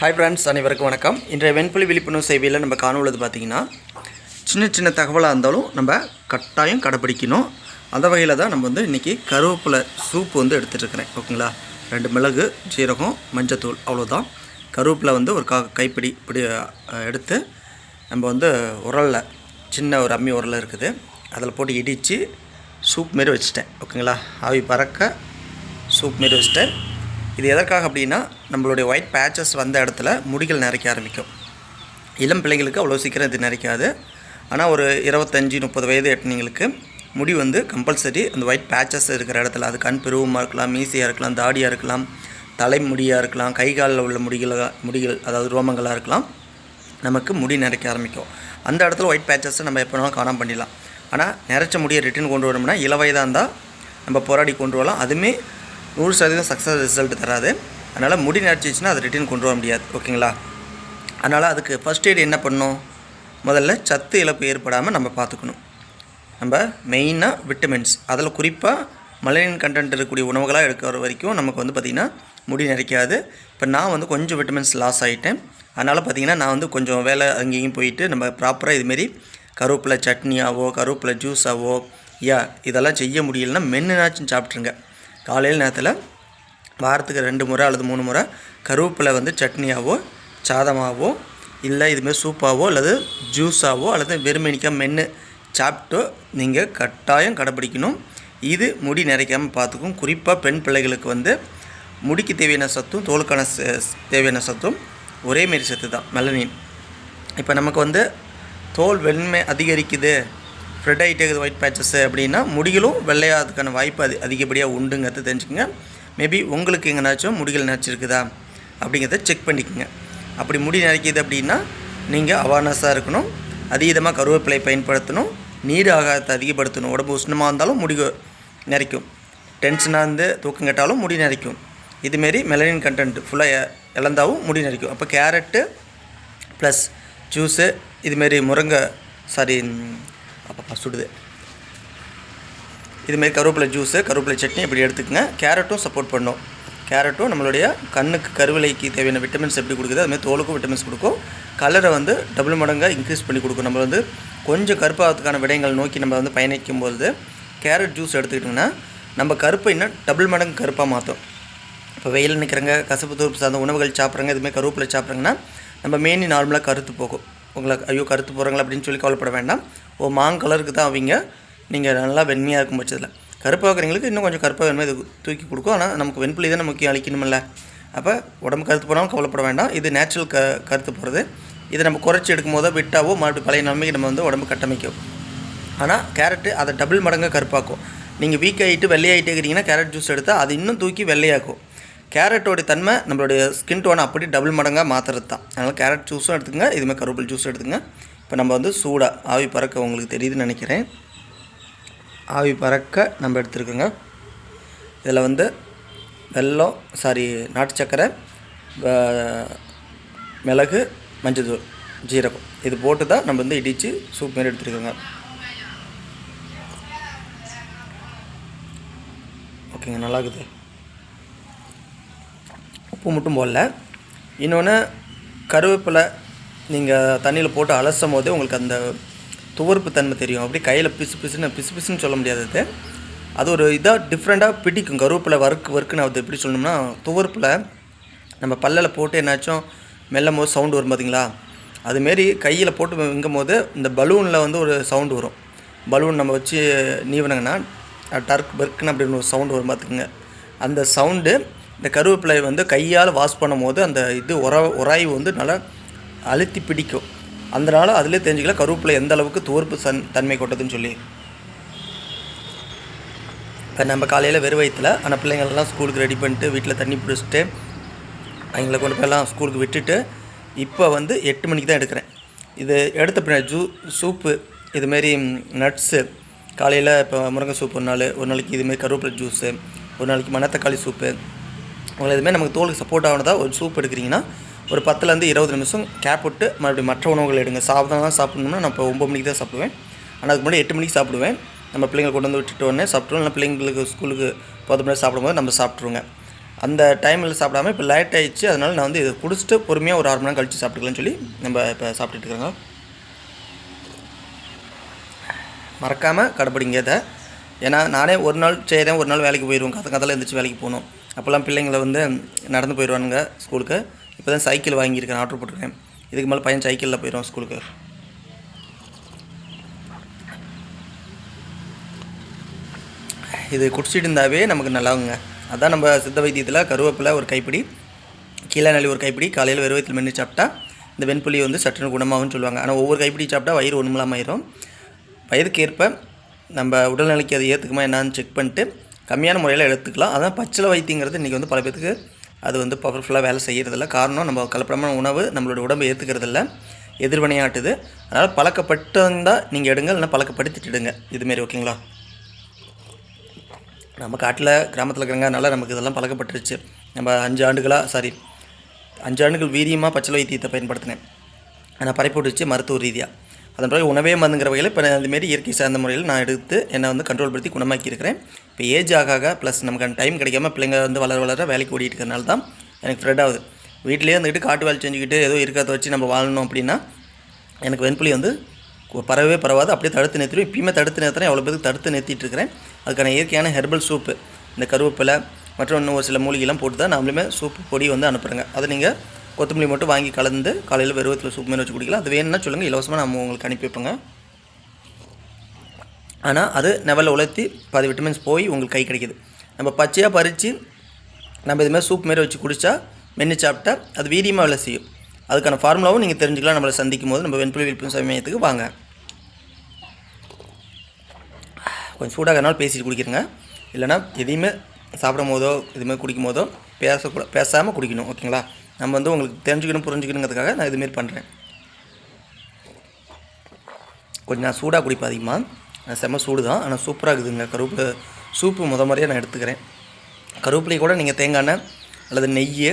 Hi friends அனைவருக்கும் வணக்கம். இன்றைய வெண்புலி விழிப்புணர்வு சேவையில் நம்ம காணுள்ளது பார்த்திங்கன்னா சின்ன சின்ன தகவலாக இருந்தாலும் நம்ம கட்டாயம் கடைப்பிடிக்கணும். அந்த வகையில் தான் நம்ம வந்து இன்றைக்கி கருவேப்பிலை சூப் வந்து எடுத்துகிட்டு இருக்கிறேன். ஓகேங்களா? ரெண்டு மிளகு ஜீரகம் மஞ்சத்தூள் அவ்வளோதான் கருவேப்பிலை வந்து ஒரு கா கைப்பிடி இப்படி எடுத்து நம்ம வந்து உரலில் சின்ன ஒரு அம்மி உரல் இருக்குது. அதில் போட்டு இடித்து சூப் மாரி வச்சுட்டேன். ஓகேங்களா? ஆவி பறக்க சூப் மாரி வச்சுட்டேன். இது எதற்காக அப்படின்னா நம்மளுடைய ஒயிட் பேச்சஸ் வந்த இடத்துல முடிகள் நிறைக்க ஆரம்பிக்கும். இளம் பிள்ளைங்களுக்கு அவ்வளோ சீக்கிரம் இது நிறைக்காது ஆனால் ஒரு இருபத்தஞ்சி முப்பது வயது எட்டினவங்களுக்கு முடி வந்து கம்பல்சரி அந்த ஒயிட் பேச்சஸ் இருக்கிற இடத்துல. அது கண் பெருவமாக இருக்கலாம் மீசையாக இருக்கலாம் தாடியாக இருக்கலாம் தலைமுடியாக இருக்கலாம் கை காலில் உள்ள முடிகளாக முடிகள் அதாவது ரோமங்களாக இருக்கலாம். நமக்கு முடி நிறைக்க ஆரம்பிக்கும். அந்த இடத்துல ஒயிட் பேச்சஸை நம்ம எப்போ வேணாலும் காணாம பண்ணிடலாம். ஆனால் நிறைச்ச முடியை ரிட்டர்ன் கொண்டு வரணும்னா இளவயதாக இருந்தால் நம்ம போராடி கொண்டு வரலாம். அதுவுமே நூறு சதவீதம் சக்ஸஸ் ரிசல்ட் தராது. அதனால் முடி நிறைச்சிச்சுன்னா அதை ரிட்டர்ன் கொண்டு வர முடியாது. ஓகேங்களா? அதனால் அதுக்கு ஃபஸ்ட் எய்ட் என்ன பண்ணும் முதல்ல சத்து இழப்பு ஏற்படாமல் நம்ம பார்த்துக்கணும். நம்ம மெயினாக விட்டமின்ஸ் அதில் குறிப்பாக மலைனின் கண்டென்ட் இருக்கக்கூடிய உணவுகளாக எடுக்கிற வரைக்கும் நமக்கு வந்து பார்த்திங்கன்னா முடி நிறைக்காது இப்போ நான் வந்து கொஞ்சம் விட்டமின்ஸ் லாஸ் ஆகிட்டேன் அதனால் பார்த்திங்கன்னா நான் வந்து கொஞ்சம் வேலை அங்கேயும் போயிட்டு நம்ம ப்ராப்பராக இதுமாரி கருவேப்பிலை சட்னியாவோ கருவேப்பிலை ஜூஸாவோ யா இதெல்லாம் செய்ய முடியலன்னா மென்னுனாச்சும் சாப்பிட்ருங்க காலையில் நேரத்தில் வாரத்துக்கு ரெண்டு முறை அல்லது மூணு முறை கருவேப்பிலை வந்து சட்னியாவோ சாதமாகவோ இல்லை இதுமாரி சூப்பாகவோ அல்லது ஜூஸாவோ அல்லது வெறுமெனிக்காக மென்று சாப்பிட்டோ நீங்கள் கட்டாயம் கடைப்பிடிக்கணும். இது முடி நிறைக்காமல் பார்த்துக்கும். குறிப்பாக பெண் பிள்ளைகளுக்கு வந்து முடிக்கு தேவையான சத்தும் தோலுக்கான தேவையான சத்தும் ஒரே மாரி சத்து தான் மெலனின் இப்போ நமக்கு வந்து தோல் வெண்மை அதிகரிக்குது. ஃப்ரெட் ஆகிட்டே ஒயிட் பேச்சஸ் அப்படின்னா முடிகளும் வெள்ளையாகிறதுக்கான வாய்ப்பு அது அதிகப்படியாக உண்டுங்கிறத தெரிஞ்சுக்கோங்க. மேபி உங்களுக்கு எங்கேனாச்சும் முடிகள் நினச்சிருக்குதா? அப்படிங்கிறத செக் பண்ணிக்கோங்க. அப்படி முடி நினைக்கிது அப்படின்னா நீங்கள் அவேர்னஸாக இருக்கணும். அதீதமாக கருவேப்பிலை பயன்படுத்தணும். நீர் ஆகாரத்தை அதிகப்படுத்தணும். உடம்பு உஷ்ணமாக இருந்தாலும் முடி நிறைக்கும். டென்ஷனாக இருந்து தூக்கம் கேட்டாலும் முடி நிறைக்கும். இதுமாரி மெலனின் கண்டென்ட் ஃபுல்லாக இழந்தாவும் முடி நிறைக்கும். அப்போ கேரட்டு ப்ளஸ் ஜூஸு இதுமாரி முருங்கை சாரி அப்பப்பா சுடுது. இதுமாரி கருவேப்பிலை ஜூஸு கருவேப்பிலை சட்னி இப்படி எடுத்துக்கங்க. கேரட்டும் சப்போர்ட் பண்ணும். கேரட்டும் நம்மளுடைய கண்ணுக்கு கருவிலைக்கு தேவையான விட்டமின்ஸ் எப்படி கொடுக்குது அதுமாதிரி தோலுக்கும் விட்டமின்ஸ் கொடுக்கும். கலரை வந்து டபுள் மடங்காக இன்க்ரீஸ் பண்ணி கொடுக்கும். நம்ம வந்து கொஞ்சம் கருப்பாகிறதுக்கான விடயங்கள் நோக்கி நம்ம வந்து பயணிக்கும் போது கேரட் ஜூஸ் எடுத்துக்கிட்டிங்கன்னா நம்ம கருப்பை இன்னும் டபுள் மடங்கு கருப்பாக மாற்றும் இப்போ வெயில் நிற்கிறங்க கசப்பு தூர்ப்பு சார்ந்த உணவுகள் சாப்பிட்றாங்க இதுமாதிரி கருவேப்பிலை சாப்பிட்றாங்கன்னா நம்ம மெயின் நார்மலாக கருத்து போகும். உங்களை ஐயோ கருத்து போகிறாங்களா அப்படின்னு சொல்லி கவலைப்பட வேண்டாம். ஓ மாங் கலருக்கு தான் அவங்க. நீங்கள் நல்லா வெண்மையாக இருக்கும் பட்சத்தில். கருப்பாக இருக்கிறவங்களுக்கு இன்னும் கொஞ்சம் கருப்பாக வெண்மை? இது தூக்கி கொடுக்கும். ஆனால் நமக்கு வெண்புலி தான் முக்கியம் அழிக்கணுமில்ல அப்போ உடம்பு கருத்து போனாலும் கவலைப்பட வேண்டாம். இது நேச்சுரல் க கருத்து போகிறது இதை நம்ம குறைச்சி எடுக்கும் போதோ விட்டாவோ மறுபடியும் பழைய நிலைமைக்கு நம்ம வந்து உடம்பு கட்டமைக்கும். ஆனால் கேரட்டு அதை டபுள் மடங்காக கருப்பாக்கும். நீங்கள் வீக் ஆகிட்டு வெள்ளையாகிட்டே இருக்கிறீங்கன்னா கேரட் ஜூஸ் எடுத்தால் அது இன்னும் தூக்கி வெள்ளையாக்கும். கேரட்டோடைய தன்மை நம்மளுடைய ஸ்கின் டோனை அப்படி டபுள் மடங்காக மாற்றுறது தான் அதனால் கேரட் ஜூஸும் எடுத்துங்க இதுமாதிரி கருவேப்பிலை ஜூஸும் எடுத்துங்க இப்போ நம்ம வந்து சூடாக ஆவி பறக்க உங்களுக்கு தெரியுதுன்னு நினைக்கிறேன். ஆவி பறக்க நம்ம எடுத்துருக்கோங்க. இதில் வந்து வெல்லம் சாரி நாட்டு சக்கரை மிளகு மஞ்சள் ஜீரகம். இது போட்டு தான் நம்ம வந்து இடித்து சூப் மாரி எடுத்துருக்கோங்க. ஓகேங்க நல்லாக்குது. உப்பு மட்டும் போடல. இன்னொன்று கருவேப்பிலை நீங்கள் தண்ணியில் போட்டு அலசும் போதே உங்களுக்கு அந்த துவர்ப்பு தன்மை தெரியும். அப்படி கையில் பிசு பிசுன்னு பிசு பிசுன்னு சொல்ல முடியாது அது. அது ஒரு இதாக டிஃப்ரெண்ட்டாக பிடிக்கும். கருவேப்பிலை வறுக்கு வறுக்குன்னு அது எப்படி சொல்லணும்னா துவர்ப்பில் நம்ம பல்லில் போட்டு என்னாச்சும் மெல்லும் போது சவுண்டு வரும் பார்த்தீங்களா அதுமாரி கையில் போட்டு விங்கும் போது இந்த பலூனில் வந்து ஒரு சவுண்டு வரும். பலூன் நம்ம வச்சு நீவினாங்கன்னா டர்க் பர்க்குன்னு அப்படின்னு ஒரு சவுண்டு வரும் பார்த்துக்குங்க அந்த சவுண்டு இந்த கருவேப்பிலை வந்து கையால் வாஷ் பண்ணும்போது அந்த இது உர உராய்வு வந்து நல்லா அழுத்தி பிடிக்கும். அதனால் அதிலே தெரிஞ்சுக்கலாம் கருவேப்பிலை எந்த அளவுக்கு துவர்ப்பு சன் தன்மை கொட்டதுன்னு சொல்லி. இப்போ நம்ம காலையில் வெறும் வயிற்றுல ஆனால் பிள்ளைங்களெல்லாம் ஸ்கூலுக்கு ரெடி பண்ணிட்டு வீட்டில் தண்ணி பிடிச்சிட்டு அவங்கள கொண்டு போயெல்லாம் ஸ்கூலுக்கு விட்டுட்டு இப்போ வந்து எட்டு மணிக்கு தான் எடுக்கிறேன். இது எடுத்த பின்னாடி ஜூ சூப்பு இதுமாரி நட்ஸு காலையில் இப்போ முருங்கை சூப் ஒரு நாள் ஒரு நாளைக்கு இதுமாரி கருவேப்பிலை ஜூஸு ஒரு நாளைக்கு மணத்தக்காளி சூப்பு உங்களை இதுமாரி நமக்கு தோலுக்கு சப்போர்ட் ஆனதா ஒரு சூப் எடுக்கிறீங்கன்னா ஒரு பத்துலேருந்து இருபது நிமிஷம் கேப் விட்டு மறுபடியும் மற்ற உணவுகள் எடுங்க. சாப்பிட்டா சாப்பிடணும்னா நான் இப்போ ஒம்பது மணிக்கு தான் சாப்பிடுவேன். ஆனால் அதுக்கு முன்னாடி எட்டு மணிக்கு சாப்பிடுவேன். நம்ம பிள்ளைங்க கொண்டு வந்து விட்டுட்டு உடனே சாப்பிட்ருவோம் இல்லை பிள்ளைங்களுக்கு ஸ்கூலுக்கு பத்து மணி சாப்பிடும்போது நம்ம சாப்பிட்ருவோங்க அந்த டைமில் சாப்பிடாம இப்போ லேட் ஆகிடுச்சு அதனால் நான் வந்து இதை குடிச்சிட்டு பொறுமையாக ஒரு அரை மணி நேரம் கழித்து சாப்பிட்டுக்கலாம்னு சொல்லி நம்ம இப்போ சாப்பிட்டுட்டு இருக்கிறோங்க. மறக்காமல் கடைப்பிடிங்க இதை. ஏன்னா நானே ஒரு நாள் செய்கிறேன் ஒரு நாள் வேலைக்கு போயிடுவோம் கதை கதையில் எழுந்திரிச்சு வேலைக்கு போகணும். அப்போல்லாம் பிள்ளைங்களை வந்து நடந்து போயிடுவானுங்க ஸ்கூலுக்கு. இப்போ தான் சைக்கிள் வாங்கியிருக்கேன் ஆர்டர் போட்டிருக்கேன். இதுக்கு மேலே பையன் சைக்கிளில் போயிடும் ஸ்கூலுக்கு இது குடிச்சிட்டு இருந்தாவே நமக்கு நல்லாவுங்க அதான் நம்ம சித்த வைத்தியத்தில் கருவேப்பிலை ஒரு கைப்பிடி கீழே நல்லி ஒரு கைப்பிடி காலையில் வெறும் வயிற்றில் மென்று சாப்பிட்டா இந்த வெண்புலி வந்து சட்டுன்னு குணமாகும்னு சொல்லுவாங்க. ஆனால் ஒவ்வொரு கைப்பிடி சாப்பிட்டா வயிறு ஒன்றுமில்லாமல் ஆயிரும். வயதுக்கேற்ப நம்ம உடல்நிலைக்கு அது ஏற்றுக்குமா என்னான்னு செக் பண்ணிட்டு கம்மியான முறையில் எடுத்துக்கலாம். அதான் பச்சிலை வைத்தியங்கிறது இன்றைக்கி வந்து பல பேத்துக்கு அது வந்து பவர்ஃபுல்லாக வேலை செய்கிறதில்ல காரணம் நம்ம கலப்படமான உணவு நம்மளோட உடம்பை ஏற்றுக்கிறதில்ல எதிர்வினையாட்டுது. அதனால் பழக்கப்பட்டிருந்தால் நீங்கள் எடுங்க இல்லைன்னா பழக்கப்படுத்திட்டுடுங்க. இதுமாரி ஓகேங்களா? நம்ம காட்டில் கிராமத்தில் இருக்கிறங்கிறனால நமக்கு இதெல்லாம் பழக்கப்பட்டுருச்சு. நம்ம அஞ்சு ஆண்டுகளாக சாரி அஞ்சு ஆண்டுகள் வீரியமாக பச்சை வைத்தியத்தை பயன்படுத்தினேன். ஆனால் பறைப்போட்டுச்சு மருத்துவ ரீதியாக அதன் பிறகு உணவே மருந்துங்கிற வகையில் இப்போ அதுமாரி இயற்கை சார்ந்த முறையில் நான் எடுத்து என்னை வந்து கண்ட்ரோல் படுத்தி குணமாக்கி இருக்கிறேன் இப்போ ஏஜ் ஆக ஆக ப்ளஸ் நமக்கு டைம் கிடைக்காம பிள்ளைங்க வந்து வளர வளர வேலைக்கு ஓடிட்டு இருக்கிறனால தான் எனக்கு ஃப்ரெட் ஆகுது. வீட்டிலேயே இருந்துக்கிட்டு காட்டு வேலை செஞ்சுக்கிட்டு ஏதோ இருக்கிறத வச்சு நம்ம வாழணும் அப்படின்னா எனக்கு வெண்புலி வந்து பரவே பரவாது. அப்படியே தடுத்து நிறுத்திடும் இப்பயுமே தடுத்து நிறுத்துறேன். எவ்வளோ பேருக்கு தடுத்து நிறுத்திட்டு இருக்கிறேன். அதுக்கான இயற்கையான ஹெர்பல் சூப்பு இந்த கருவேப்பிலை மற்றும் இன்னும் ஒரு சில மூலிகைலாம் போட்டு தான் நம்மளுமே சூப்பு பொடி வந்து அனுப்புகிறேங்க அதை நீங்கள் கொத்தமல்லி மட்டும் வாங்கி கலந்து காலையில் வெறுவத்தில் சூப் மாதிரி வச்சு குடிக்கலாம். அது வேணும்னா சொல்லுங்கள் இலவசமாக நம்ம உங்களுக்கு அனுப்பி வைப்போங்க. ஆனால் அது நெவலில் உலர்த்தி பாதி விட்டமின்ஸ் போய் உங்களுக்கு கை கிடைக்குது. நம்ம பச்சையாக பறித்து நம்ம இதுமாதிரி சூப் மாரி வச்சு குடித்தா மென்று சாப்பிட்டா அது வீரியமாக வேலை செய்யும். அதுக்கான ஃபார்முலாவும் நீங்கள் தெரிஞ்சுக்கலாம். நம்மளை சந்திக்கும் போது நம்ம வெண்புலி விழிப்புணர்வு சமயத்துக்கு வாங்க. கொஞ்சம் சூடாக இருந்தாலும் பேசிட்டு குடிக்கிறங்க. இல்லைன்னா எதையுமே சாப்பிடும் போதோ இதுமாதிரி குடிக்கும் போதோ பேசக்கூட பேசாமல் குடிக்கணும். ஓகேங்களா? நம்ம வந்து உங்களுக்கு தெரிஞ்சுக்கணும் புரிஞ்சுக்கணுங்கிறதுக்காக நான் இதுமாரி பண்ணுறேன் கொஞ்சம் நான் சூடாக குடிப்பேன் அதிகமாக செம்ம சூடு தான் ஆனால் சூப்பராக இருக்குதுங்க. கருவேப்பிலை சூப்பு முத முறையாக நான் எடுத்துக்கிறேன். கருவேப்பிலை கூட நீங்கள் தேங்காய் எண்ணெய் அல்லது நெய்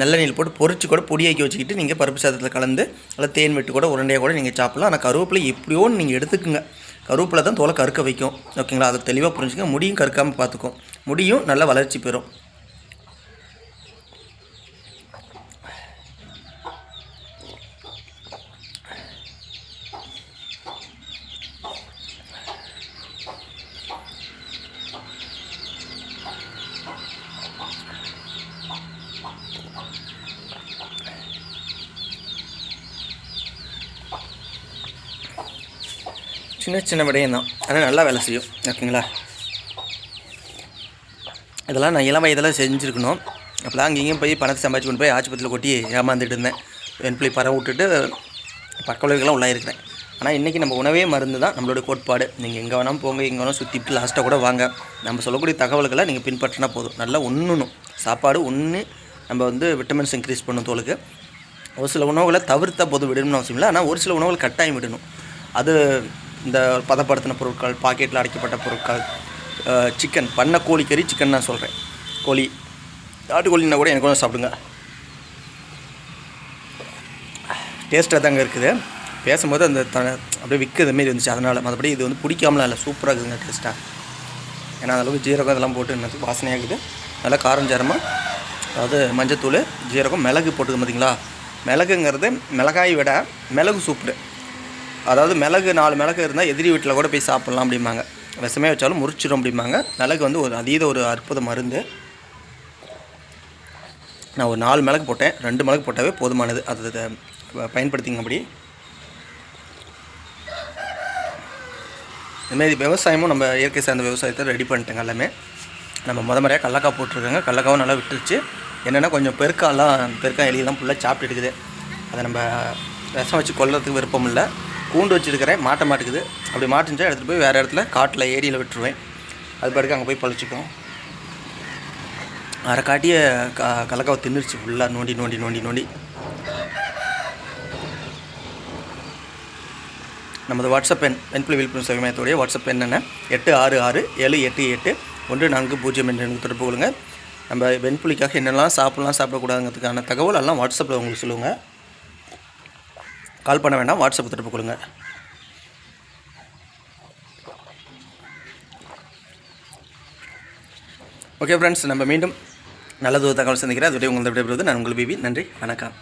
நல்லெண்ணெயில் போட்டு பொறிச்சு கூட பொடியாக்கி வச்சுக்கிட்டு நீங்கள் பருப்பு சாதத்தில் கலந்து அல்லது தேன் விட்டு கூட உருண்டையாக கூட நீங்கள் சாப்பிடலாம். ஆனால் கருவேப்பிலை எப்படியோ நீங்கள் எடுத்துக்குங்க. கருவேப்பிலை தான் தோலை கருக்க வைக்கும். ஓகேங்களா? அதை தெளிவாக புரிஞ்சுங்க முடியும் கருக்காமல் பார்த்துக்கும் முடியும் நல்லா வளர்ச்சி பெறும். சின்ன சின்ன விடயம் தான் ஆனால் நல்லா வேலை செய்யும். ஓகேங்களா? இதெல்லாம் நான் இளம் வயதில் செஞ்சுருக்கணும். அப்போலாம் அங்கேயும் போய் பணத்தை சம்பாதிச்சு கொண்டு போய் ஆஸ்பத்திரியில் கொட்டி ஏமாந்துட்டு இருந்தேன். வெண்பிள்ளை பறவை விட்டுட்டு பக்க விளைவுகள்லாம் உள்ளாயிருக்கிறேன் ஆனால் இன்றைக்கி நம்ம உணவே மருந்து தான் நம்மளோட கோட்பாடு. நீங்கள் எங்கே வேணாலும் போங்க எங்கே வேணாலும் சுற்றிட்டு லாஸ்ட்டாக கூட வாங்க. நம்ம சொல்லக்கூடிய தகவல்களை நீங்கள் பின்பற்றினா போதும். நல்லா உண்ணணும். சாப்பாடு ஒன்று நம்ம வந்து விட்டமின்ஸ் இன்க்ரீஸ் பண்ணும் தோலுக்கு. ஒரு சில உணவுகளை தவிர்த்தா போதும் விடணும்னு அவசியம் இல்லை. ஆனால் ஒரு சில உணவுகள் கட்டாயம் விடணும். அது இந்த பதப்படுத்தின பொருட்கள் பாக்கெட்டில் அடைக்கப்பட்ட பொருட்கள் சிக்கன் பண்ண கோழி கறி சிக்கன் நான் சொல்கிறேன் கோழி நாட்டுக்கோழினா கூட எனக்கு கொஞ்சம் சாப்பிடுங்க. டேஸ்ட்டாக தாங்க இருக்குது. பேசும்போது அந்த த அப்படியே விற்கிறது மாரி இருந்துச்சு அதனால் மற்றபடி இது வந்து பிடிக்காமலாம் இல்லை. சூப்பராக இருக்குதுங்க டேஸ்ட்டாக ஏன்னா அந்த அளவுக்கு ஜீரகம் இதெல்லாம் போட்டு எனக்கு வாசனையாகுது நல்லா காரம் சாரமாக அதாவது மஞ்சத்தூள் ஜீரகம் மிளகு போட்டுக்க பார்த்தீங்களா மிளகுங்கிறது மிளகாய் விட மிளகு சூப்பு. அதாவது மிளகு நாலு மிளகு இருந்தால் எதிரி வீட்டில் கூட போய் சாப்பிட்லாம் அப்படிம்பாங்க. விஷமே வச்சாலும் முறிச்சிடும் அப்படிம்பாங்க. மிளகு வந்து ஒரு அதீத ஒரு அற்புத மருந்து. நான் ஒரு நாலு மிளகு போட்டேன். ரெண்டு மிளகு போட்டாவே போதுமானது. அது அதை பயன்படுத்திங்க அப்படி. இதுமாரி விவசாயமும் நம்ம இயற்கை சார்ந்த விவசாயத்தை ரெடி பண்ணிட்டேங்க எல்லாமே. நம்ம முத முறையாக கடலக்காய் போட்டிருக்கோங்க. கடலக்காவும் நல்லா விட்டுருச்சு. என்னென்னா கொஞ்சம் பெருக்காலாம் பெருக்காய் எலியெல்லாம் ஃபுல்லாக சாப்பிட்டு எடுக்குது அதை நம்ம விஷம் வச்சு கொல்றதுக்கு விருப்பம் இல்லை. கூண்டு வச்சுருக்கிறேன். மாட்ட மாட்டுக்குது. அப்படி மாட்டுச்சா எடுத்துகிட்டு போய் வேறு இடத்துல காட்டில் ஏரியில் விட்டுருவேன். அது பாட்டுக்கு அங்கே போய் பழிச்சிக்கும். அரை காட்டிய க கலக்காவை தின்னுருச்சு. ஃபுல்லாக நோண்டி நோண்டி நோண்டி நோண்டி. நமது வாட்ஸ்அப் எண் வெண்புலி விழிப்புணர்வு சேவை மையத்துடைய வாட்ஸ்அப் என்னென்ன எட்டு ஆறு ஆறு ஏழு எட்டு எட்டு ஒன்று நான்கு பூஜ்ஜியம் என்று தொடர்பு கொள்ளுங்க. நம்ம வெண்புலிக்காக என்னெல்லாம் சாப்பிட்லாம் சாப்பிடக்கூடாதுங்கிறதுக்கான தகவல் எல்லாம் வாட்ஸ்அப்பில் உங்களுக்கு சொல்லுங்கள் கால் பண்ண வேண்டாம் வாட்ஸ்அப் திருப்பி கொடுங்க. ஓகே ஃப்ரெண்ட்ஸ் நம்ம மீண்டும் நல்லது தகவல் சந்திக்கிறேன். அதுவரை உங்கள் விடைபெறுவது நான் உங்கள் பிபி நன்றி. வணக்கம்.